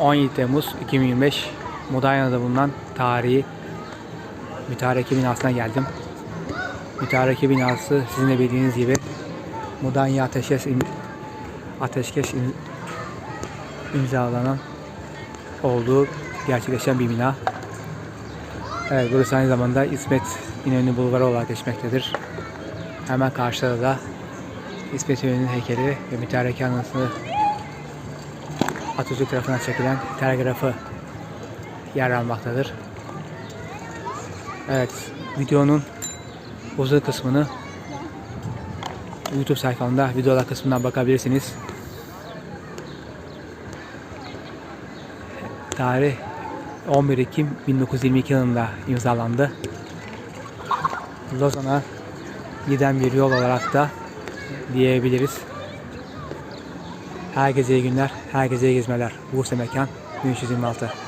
17 Temmuz 2025 Mudanya'da bulunan tarihi mütareke binasına geldim. Mütareke binası sizin de bildiğiniz gibi Mudanya Ateşkes, Ateşkes im- imzalanan olduğu gerçekleşen bir bina. Evet burası aynı zamanda İsmet İnönü Bulvarı olarak geçmektedir. Hemen karşıda da İsmet İnönü'nün heykeli ve mütareke anısı Atatürk tarafından çekilen telgrafı yer almaktadır. Evet, videonun uzun kısmını YouTube sayfamda videolar kısmından bakabilirsiniz. Tarih 11 Ekim 1922 yılında imzalandı. Lozan'a giden bir yol olarak da diyebiliriz. Herkese iyi günler, herkese iyi gezmeler. Bursa Mekan 1326.